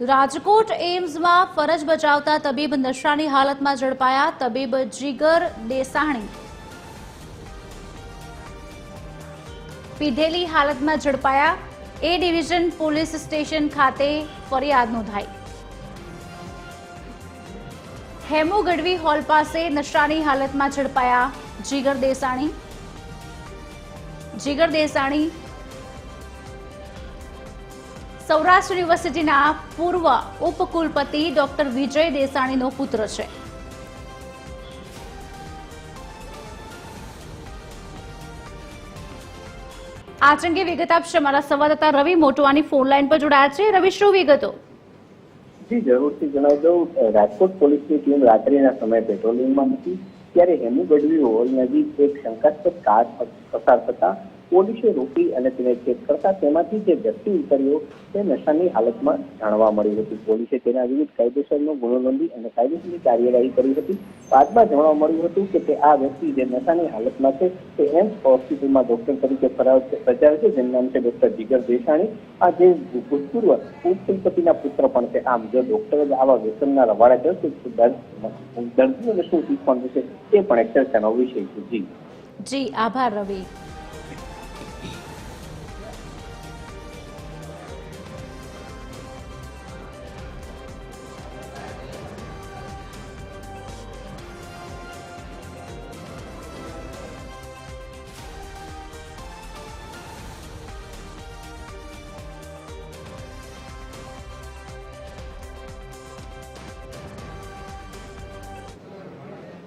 રાજકોટ એમ્સમાં ફરજ બજાવતા તબીબ નશાની હાલતમાં ઝડપાયા તબીબ જીગર દેસાણી. પીધેલી હાલતમાં ઝડપાયા એ ડિવિઝન પોલીસ સ્ટેશન ખાતે ફરિયાદ નોંધાઈ. હેમુ ગઢવી હોલ પાસે નશાની હાલતમાં ઝડપાયા જીગર દેસાણી. જીગર દેસાણી સૌરાષ્ટ્ર યુનિવર્સિટીના પૂર્વ ઉપકુલપતિ ડોક્ટર વિજય દેસાણીનો પુત્ર છે. આ અંગે વિગત આપશે અમારા સંવાદદાતા રવિ મોટવાની ફોન લાઈન પર જોડાયા છે. રવિ, શું વિગતો? જી, જરૂરથી જણાવી દઉં. રાજકોટ પોલીસની ટીમ રાત્રિના સમયે પેટ્રોલિંગમાં હતી. ત્યારે હેમુ ગઢવી હોલ નજીક એક શંકાસ્પદ કાર પસાર થતા પોલીસે રોકી અને તેને ચેક કરતા તેમાંથી જે વ્યક્તિ ઉતર્યો તે નશાની હાલતમાં જાણવા મળ્યું હતું. પોલીસે તેના વિરુદ્ધ કાયદેસરનો ગુનો નોંધી અને કાયદેસરની કાર્યવાહી કરી હતી. બાદમાં જાણવા મળ્યું હતું કે તે આ વ્યક્તિ જે નશાની હાલતમાં છે તે એમ્સ હોસ્પિટલમાં ડોક્ટર તરીકે બજાવે છે જેનું નામ છે ડોક્ટર જીગર દેસાણી. આ જે ભૂતપૂર્વ ઉપકુલપતિના પુત્ર પણ છે. આમ જો ડોક્ટર આવા વ્યસનના રવાડા કરશે તો દર્દીઓને શું શીખવાનું છે તે પણ એક ચર્ચાનો વિષય છે. જી. જી, આભાર રવિ.